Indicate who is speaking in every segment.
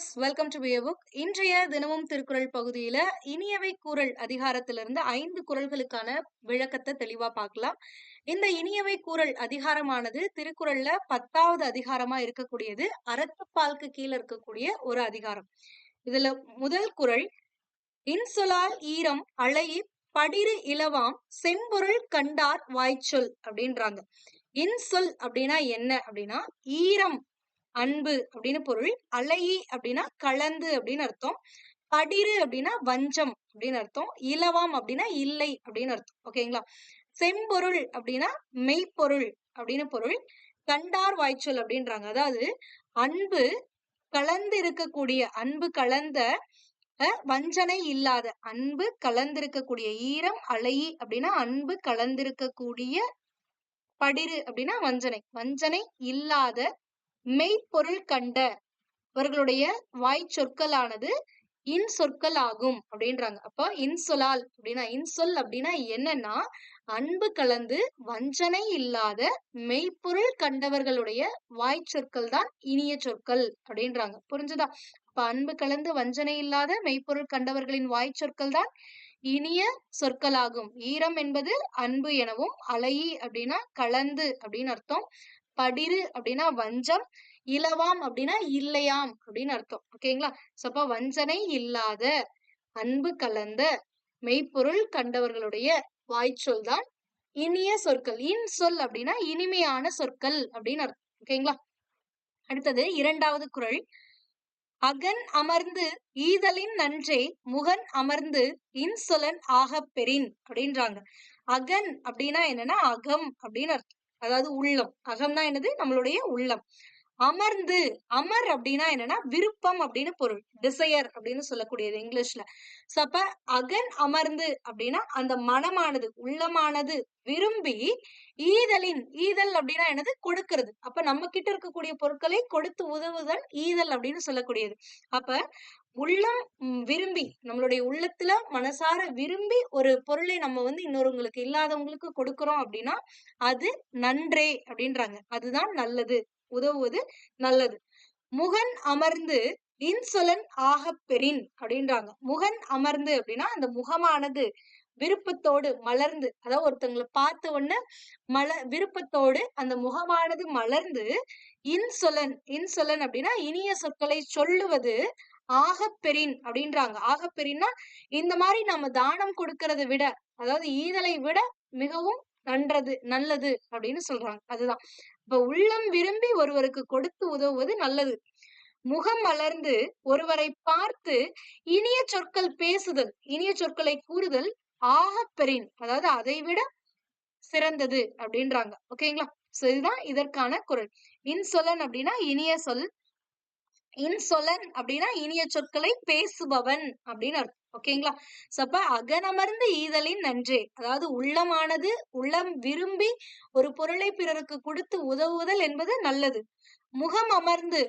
Speaker 1: Friends welcome to book இன்றைய தினமும் திருக்குறள் பகுதியில இனியவை குரல் அதிகாரத்திலிருந்து ஐந்து குரல்களுக்கான விளக்கத்தை தெளிவா பார்க்கலாம் இந்த இனியவை குரல் அதிகாரமானது திருக்குறள்ல பத்தாவது அதிகாரமா இருக்கக்கூடியது அறத்துப்பால்க்கு கீழே இருக்கக்கூடிய ஒரு அதிகாரம் இதுல முதல் குரல் இன்சொலால் ஈரம் அழகி படிறு இலவாம் செம்பொருள் கண்டார் வாய்ச்சொல் அப்படின்றாங்க இன்சொல் அப்படின்னா என்ன அப்படின்னா ஈரம் அன்பு அப்படின்னு பொருள் அலையி அப்படின்னா கலந்து அப்படின்னு அர்த்தம் படிறு அப்படின்னா வஞ்சம் அப்படின்னு அர்த்தம் இலவம் அப்படின்னா இல்லை அப்படின்னு அர்த்தம் ஓகேங்களா செம்பொருள் அப்படின்னா மெய்ப்பொருள் அப்படின்னு பொருள் கண்டார் வாய்ச்சொல் அப்படின்றாங்க அதாவது அன்பு கலந்து இருக்கக்கூடிய அன்பு கலந்த வஞ்சனை இல்லாத அன்பு கலந்திருக்கக்கூடிய ஈரம் அலையி அப்படின்னா அன்பு கலந்திருக்கக்கூடிய படிறு அப்படின்னா வஞ்சனை வஞ்சனை இல்லாத மெய்ப்பொருள் கண்ட இவர்களுடைய வாய் சொற்களானது இன் ஆகும் அப்படின்றாங்க அப்போ இன்சொலால் அப்படின்னா இன்சொல் அப்படின்னா என்னன்னா அன்பு கலந்து வஞ்சனை இல்லாத மெய்ப்பொருள் கண்டவர்களுடைய வாய் சொற்கள் தான் இனிய சொற்கள் அப்படின்றாங்க புரிஞ்சுதா அப்ப அன்பு கலந்து வஞ்சனை இல்லாத மெய்ப்பொருள் கண்டவர்களின் வாய் சொற்கள் தான் இனிய சொற்களாகும் ஈரம் என்பது அன்பு எனவும் அலையி அப்படின்னா கலந்து அப்படின்னு அர்த்தம் படிறு அப்படின்னா வஞ்சம் இலவாம் அப்படின்னா இல்லையாம் அப்படின்னு அர்த்தம் ஓகேங்களா சப்ப வஞ்சனை இல்லாத அன்பு கலந்த மெய்ப்பொருள் கண்டவர்களுடைய வாய்ச்சொல் தான் இனிய சொற்கள் இன் சொல் அப்படின்னா இனிமையான சொற்கள் அப்படின்னு அர்த்தம் ஓகேங்களா அடுத்தது இரண்டாவது குரல் அகன் அமர்ந்து ஈதலின் நன்றே முகன் அமர்ந்து இன்சொலன் ஆக பெறின் அப்படின்றாங்க அகன் அப்படின்னா என்னன்னா அகம் அப்படின்னு அர்த்தம் அதாவது உள்ளம் அகம்னா என்னது நம்மளுடைய உள்ளம் அமர்ந்து அமர் அப்படின்னா என்னன்னா விருப்பம் அப்படின்னு பொருள் டிசையர் அப்படின்னு சொல்லக்கூடியது இங்கிலீஷ்ல சோ அப்ப அகன் அமர்ந்து அப்படின்னா அந்த மனமானது உள்ளமானது விரும்பி ஈதலின் ஈதல் அப்படின்னா என்னது கொடுக்கிறது அப்ப நம்ம கிட்ட இருக்கக்கூடிய பொருட்களை கொடுத்து உதவுதல் ஈதல் அப்படின்னு சொல்லக்கூடியது அப்ப உள்ளம் விரும்பி நம்மளுடைய உள்ளத்துல மனசார விரும்பி ஒரு பொருளை நம்ம வந்து இன்னொருவங்களுக்கு இல்லாதவங்களுக்கு கொடுக்கிறோம் அப்படின்னா அது நன்றே அப்படின்றாங்க அதுதான் நல்லது உதவுவது நல்லது முகன் அமர்ந்து இன்சுலன் பெறின் அப்படின்றாங்க முகன் அமர்ந்து அப்படின்னா அந்த முகமானது விருப்பத்தோடு மலர்ந்து அதாவது ஒருத்தவங்களை பார்த்த உடனே மல விருப்பத்தோடு அந்த முகமானது மலர்ந்து இன்சொலன் இன்சொலன் அப்படின்னா இனிய சொற்களை சொல்லுவது ஆகப்பெறின் அப்படின்றாங்க ஆகப்பெறின்னா இந்த மாதிரி நம்ம தானம் கொடுக்கறத விட அதாவது ஈதலை விட மிகவும் நன்றது நல்லது அப்படின்னு சொல்றாங்க அதுதான் இப்ப உள்ளம் விரும்பி ஒருவருக்கு கொடுத்து உதவுவது நல்லது முகம் மலர்ந்து ஒருவரை பார்த்து இனிய சொற்கள் பேசுதல் இனிய சொற்களை கூறுதல் ஆகப்பெறின் அதாவது அதை விட சிறந்தது அப்படின்றாங்க ஓகேங்களா சோ இதுதான் இதற்கான குரல் இன்சொலன் அப்படின்னா இனிய சொல் இன்சொலன் அப்படின்னா இனிய சொற்களை பேசுபவன் அப்படின்னு அர்த்தம் ஓகேங்களா சப்ப அகனமர்ந்து ஈதலின் நன்றே அதாவது உள்ளமானது உள்ளம் விரும்பி ஒரு பொருளை பிறருக்கு கொடுத்து உதவுதல் என்பது நல்லது முகம் அமர்ந்து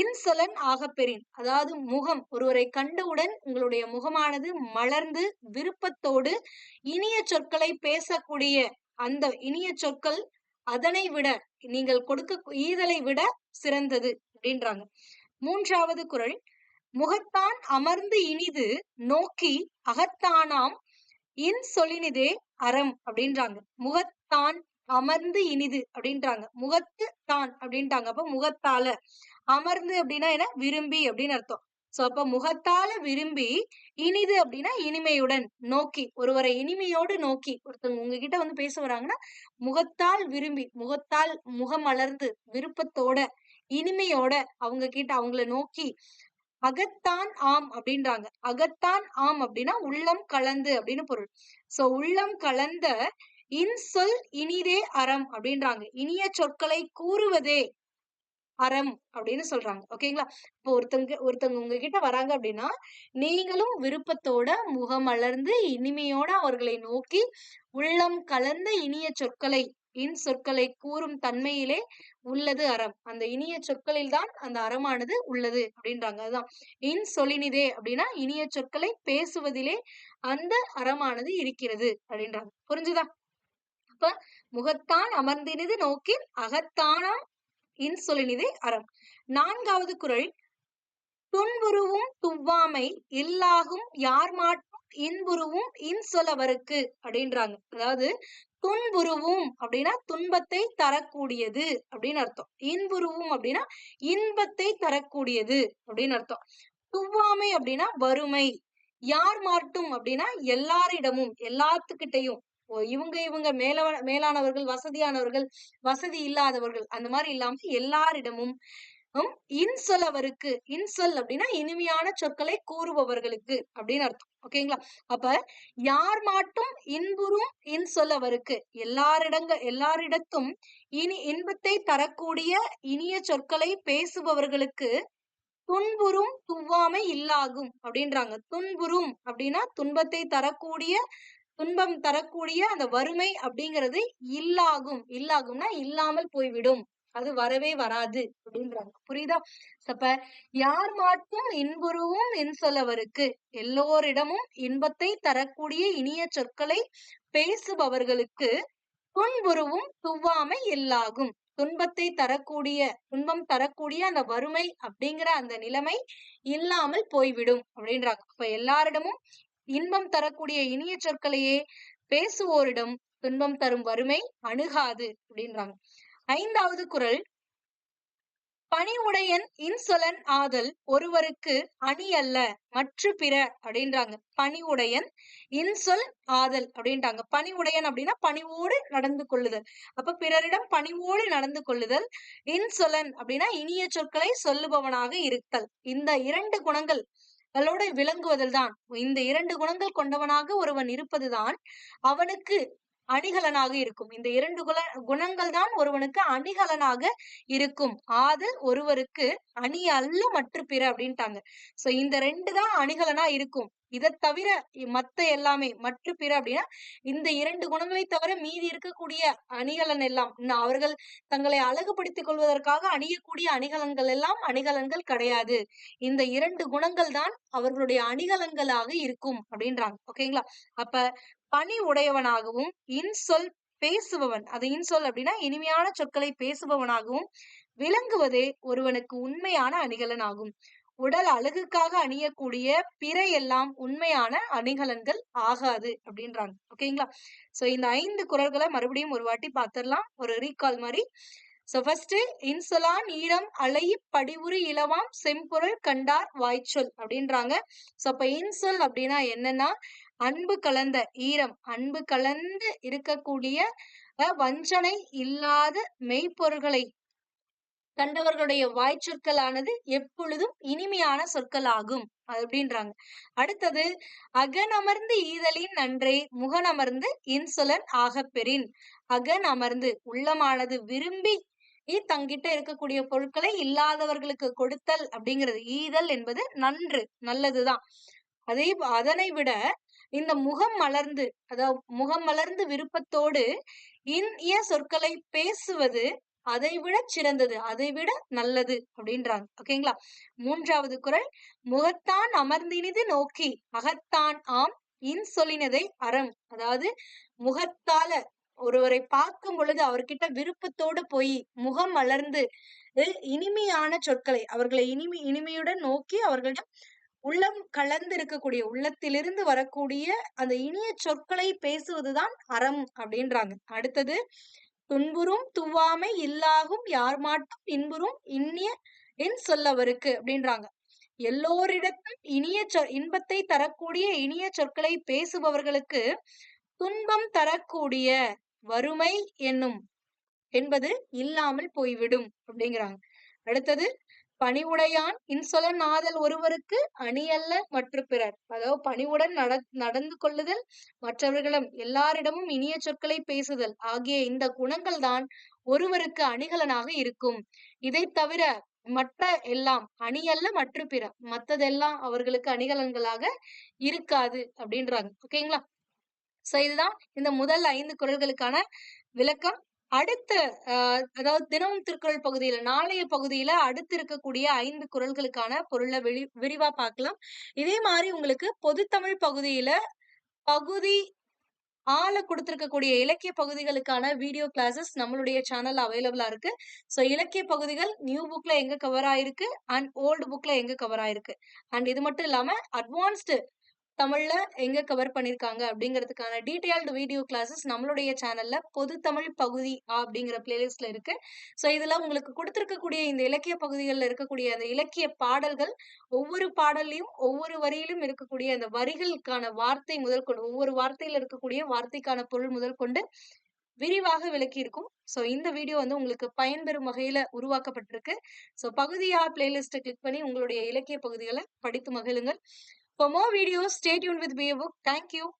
Speaker 1: இன்சொலன் ஆகப்பெறின் அதாவது முகம் ஒருவரை கண்டவுடன் உங்களுடைய முகமானது மலர்ந்து விருப்பத்தோடு இனிய சொற்களை பேசக்கூடிய அந்த இனிய சொற்கள் அதனை விட நீங்கள் கொடுக்க ஈதலை விட சிறந்தது அப்படின்றாங்க மூன்றாவது குரல் முகத்தான் அமர்ந்து இனிது நோக்கி அகத்தானாம் இன் சொல்லினிதே அறம் அப்படின்றாங்க முகத்தான் அமர்ந்து இனிது அப்படின்றாங்க முகத்து தான் அப்படின்ட்டாங்க அப்ப முகத்தால அமர்ந்து அப்படின்னா என்ன விரும்பி அப்படின்னு அர்த்தம் சோ அப்ப முகத்தால விரும்பி இனிது அப்படின்னா இனிமையுடன் நோக்கி ஒருவரை இனிமையோடு நோக்கி ஒருத்தவங்க உங்ககிட்ட வந்து பேச வராங்கன்னா முகத்தால் விரும்பி முகத்தால் முகம் அலர்ந்து விருப்பத்தோட இனிமையோட அவங்க கிட்ட அவங்கள நோக்கி அகத்தான் ஆம் அப்படின்றாங்க அகத்தான் ஆம் அப்படின்னா உள்ளம் கலந்து அப்படின்னு பொருள் சோ உள்ளம் கலந்த இன்சொல் இனிதே அறம் அப்படின்றாங்க இனிய சொற்களை கூறுவதே அறம் அப்படின்னு சொல்றாங்க ஓகேங்களா இப்போ ஒருத்தங்க ஒருத்தவங்க உங்ககிட்ட வராங்க அப்படின்னா நீங்களும் விருப்பத்தோட முகமலர்ந்து இனிமையோட அவர்களை நோக்கி உள்ளம் கலந்த இனிய சொற்களை இன் சொற்களை கூறும் தன்மையிலே உள்ளது அறம் அந்த இனிய சொற்களில் தான் அந்த அறமானது உள்ளது அப்படின்றாங்க அதுதான் இன் சொலினிதே அப்படின்னா இனிய சொற்களை பேசுவதிலே அந்த அறமானது இருக்கிறது அப்படின்றாங்க புரிஞ்சுதா அப்ப முகத்தான் அமர்ந்தினது நோக்கின் அகத்தானாம் இன்சொலினிதை அறம் நான்காவது குரல் துன்புருவும் துவ்வாமை இல்லாகும் யார் மாட்டும் இன்புருவும் இன்சொலவருக்கு அப்படின்றாங்க அதாவது துன்புருவும் அப்படின்னா துன்பத்தை தரக்கூடியது அப்படின்னு அர்த்தம் இன்புருவும் அப்படின்னா இன்பத்தை தரக்கூடியது அப்படின்னு அர்த்தம் துவ்வாமை அப்படின்னா வறுமை யார் மாட்டும் அப்படின்னா எல்லாரிடமும் எல்லாத்துக்கிட்டையும் இவங்க இவங்க மேல மேலானவர்கள் வசதியானவர்கள் வசதி இல்லாதவர்கள் அந்த மாதிரி இல்லாம எல்லாரிடமும் அவருக்கு இன்சொல் அப்படின்னா இனிமையான சொற்களை கூறுபவர்களுக்கு அப்படின்னு அர்த்தம் ஓகேங்களா அப்ப யார் மாட்டும் இன்புறும் அவருக்கு எல்லாரிடங்க எல்லாரிடத்தும் இனி இன்பத்தை தரக்கூடிய இனிய சொற்களை பேசுபவர்களுக்கு துன்புறும் துவாமை இல்லாகும் அப்படின்றாங்க துன்புறும் அப்படின்னா துன்பத்தை தரக்கூடிய துன்பம் தரக்கூடிய அந்த வறுமை அப்படிங்கிறது இல்லாகும் இல்லாகும்னா இல்லாமல் போய்விடும் அது வரவே வராது அப்படின்றாங்க புரியுதா சப்ப யார் மாற்றும் இன்புருவும் இன்சொலவருக்கு எல்லோரிடமும் இன்பத்தை தரக்கூடிய இனிய சொற்களை பேசுபவர்களுக்கு துன்புருவும் துவாமை இல்லாகும் துன்பத்தை தரக்கூடிய துன்பம் தரக்கூடிய அந்த வறுமை அப்படிங்கிற அந்த நிலைமை இல்லாமல் போய்விடும் அப்படின்றாங்க இப்ப எல்லாரிடமும் இன்பம் தரக்கூடிய இனிய சொற்களையே பேசுவோரிடம் துன்பம் தரும் வறுமை அணுகாது அப்படின்றாங்க ஐந்தாவது குரல் பணிவுடையன் இன்சொலன் ஆதல் ஒருவருக்கு அணி அல்ல மற்ற பிற அப்படின்றாங்க பணிவுடையன் இன்சொல் ஆதல் அப்படின்றாங்க பணிவுடையன் அப்படின்னா பணிவோடு நடந்து கொள்ளுதல் அப்ப பிறரிடம் பணிவோடு நடந்து கொள்ளுதல் இன்சொலன் அப்படின்னா இனிய சொற்களை சொல்லுபவனாக இருத்தல் இந்த இரண்டு குணங்கள் விளங்குவதில் விளங்குவதில்தான் இந்த இரண்டு குணங்கள் கொண்டவனாக ஒருவன் இருப்பதுதான் அவனுக்கு அணிகலனாக இருக்கும் இந்த இரண்டு குல குணங்கள் தான் ஒருவனுக்கு அணிகலனாக இருக்கும் ஆதல் ஒருவருக்கு அணி அல்ல மற்ற பிற அப்படின்ட்டாங்க சோ இந்த ரெண்டு தான் அணிகலனா இருக்கும் இதை தவிர மத்த எல்லாமே மற்ற பிற அப்படின்னா இந்த இரண்டு குணங்களை தவிர மீதி இருக்கக்கூடிய அணிகலன் எல்லாம் அவர்கள் தங்களை அழகுபடுத்திக் கொள்வதற்காக அணியக்கூடிய அணிகலன்கள் எல்லாம் அணிகலன்கள் கிடையாது இந்த இரண்டு குணங்கள் தான் அவர்களுடைய அணிகலன்களாக இருக்கும் அப்படின்றாங்க ஓகேங்களா அப்ப பணி உடையவனாகவும் இன்சொல் பேசுபவன் அது இன்சொல் அப்படின்னா இனிமையான சொற்களை பேசுபவனாகவும் விளங்குவதே ஒருவனுக்கு உண்மையான அணிகலன் ஆகும் உடல் அழகுக்காக அணியக்கூடிய பிற எல்லாம் உண்மையான அணிகலன்கள் ஆகாது அப்படின்றாங்க ஓகேங்களா சோ இந்த ஐந்து குரல்களை மறுபடியும் ஒரு வாட்டி பார்த்துடலாம் ஒரு ரீகால் மாதிரி சோ ஃபர்ஸ்ட் இன்சொலான் ஈழம் அலையி படிவுறு இளவாம் செம்பொருள் கண்டார் வாய்ச்சொல் அப்படின்றாங்க சோ அப்ப இன்சொல் அப்படின்னா என்னன்னா அன்பு கலந்த ஈரம் அன்பு கலந்து இருக்கக்கூடிய வஞ்சனை இல்லாத மெய்ப்பொருள்களை கண்டவர்களுடைய வாய்ச்சொற்களானது எப்பொழுதும் இனிமையான சொற்களாகும் அப்படின்றாங்க அடுத்தது அகனமர்ந்து ஈதலின் நன்றே முகனமர்ந்து இன்சுலன் பெறின் அகன் அமர்ந்து உள்ளமானது விரும்பி தங்கிட்ட இருக்கக்கூடிய பொருட்களை இல்லாதவர்களுக்கு கொடுத்தல் அப்படிங்கிறது ஈதல் என்பது நன்று நல்லதுதான் அதே அதனை விட இந்த முகம் மலர்ந்து அதாவது முகம் மலர்ந்து விருப்பத்தோடு இந்திய சொற்களை பேசுவது அதை விட சிறந்தது அதை விட நல்லது அப்படின்றாங்க ஓகேங்களா மூன்றாவது குரல் முகத்தான் அமர்ந்தினிது நோக்கி அகத்தான் ஆம் இன் சொல்லினதை அறம் அதாவது முகத்தால ஒருவரை பார்க்கும் பொழுது அவர்கிட்ட விருப்பத்தோடு போய் முகம் மலர்ந்து இனிமையான சொற்களை அவர்களை இனிமை இனிமையுடன் நோக்கி அவர்களிடம் உள்ளம் கலந்து இருக்கக்கூடிய உள்ளத்திலிருந்து வரக்கூடிய அந்த இனிய சொற்களை பேசுவதுதான் அறம் அப்படின்றாங்க அடுத்தது துன்புறும் துவாமை இல்லாகும் யார் மாட்டும் இன்புறும் இனிய இன் சொல்லவருக்கு அப்படின்றாங்க எல்லோரிடத்தும் இனிய சொ இன்பத்தை தரக்கூடிய இனிய சொற்களை பேசுபவர்களுக்கு துன்பம் தரக்கூடிய வறுமை என்னும் என்பது இல்லாமல் போய்விடும் அப்படிங்கிறாங்க அடுத்தது பணிவுடையான் இன்சொலன் ஆதல் ஒருவருக்கு அணியல்ல மற்ற பிறர் அதாவது பணிவுடன் நடந்து கொள்ளுதல் மற்றவர்களும் எல்லாரிடமும் இனிய சொற்களை பேசுதல் ஆகிய இந்த குணங்கள் தான் ஒருவருக்கு அணிகலனாக இருக்கும் இதை தவிர மற்ற எல்லாம் அணியல்ல மற்ற பிற மற்றதெல்லாம் அவர்களுக்கு அணிகலன்களாக இருக்காது அப்படின்றாங்க ஓகேங்களா சோ இதுதான் இந்த முதல் ஐந்து குரல்களுக்கான விளக்கம் அடுத்த அஹ் அதாவது தினமும் திருக்குறள் பகுதியில நாளைய பகுதியில அடுத்து இருக்கக்கூடிய ஐந்து குறள்களுக்கான பொருளை விரி விரிவா பார்க்கலாம் இதே மாதிரி உங்களுக்கு பொதுத்தமிழ் பகுதியில பகுதி ஆள கொடுத்திருக்கக்கூடிய இலக்கிய பகுதிகளுக்கான வீடியோ கிளாஸஸ் நம்மளுடைய சேனல் அவைலபிளா இருக்கு ஸோ இலக்கிய பகுதிகள் நியூ புக்ல எங்க கவர் ஆயிருக்கு அண்ட் ஓல்டு புக்ல எங்க கவர் ஆயிருக்கு அண்ட் இது மட்டும் இல்லாம அட்வான்ஸ்டு தமிழ்ல எங்க கவர் பண்ணிருக்காங்க அப்படிங்கிறதுக்கான டீடைல்டு வீடியோ கிளாஸஸ் நம்மளுடைய சேனல்ல பொது தமிழ் பகுதி அப்படிங்கிற பிளேலிஸ்ட்ல இருக்கு ஸோ இதுல உங்களுக்கு கொடுத்துருக்கக்கூடிய இந்த இலக்கிய பகுதிகளில் இருக்கக்கூடிய அந்த இலக்கிய பாடல்கள் ஒவ்வொரு பாடல்லையும் ஒவ்வொரு வரியிலும் இருக்கக்கூடிய அந்த வரிகளுக்கான வார்த்தை முதல் கொண்டு ஒவ்வொரு வார்த்தையில இருக்கக்கூடிய வார்த்தைக்கான பொருள் முதல் கொண்டு விரிவாக விளக்கி இருக்கும் ஸோ இந்த வீடியோ வந்து உங்களுக்கு பயன்பெறும் வகையில உருவாக்கப்பட்டிருக்கு ஸோ பகுதியாக பிளேலிஸ்ட்டை கிளிக் பண்ணி உங்களுடைய இலக்கிய பகுதிகளை படித்து மகிழுங்கள் For more videos, stay tuned with Beavook. Thank you.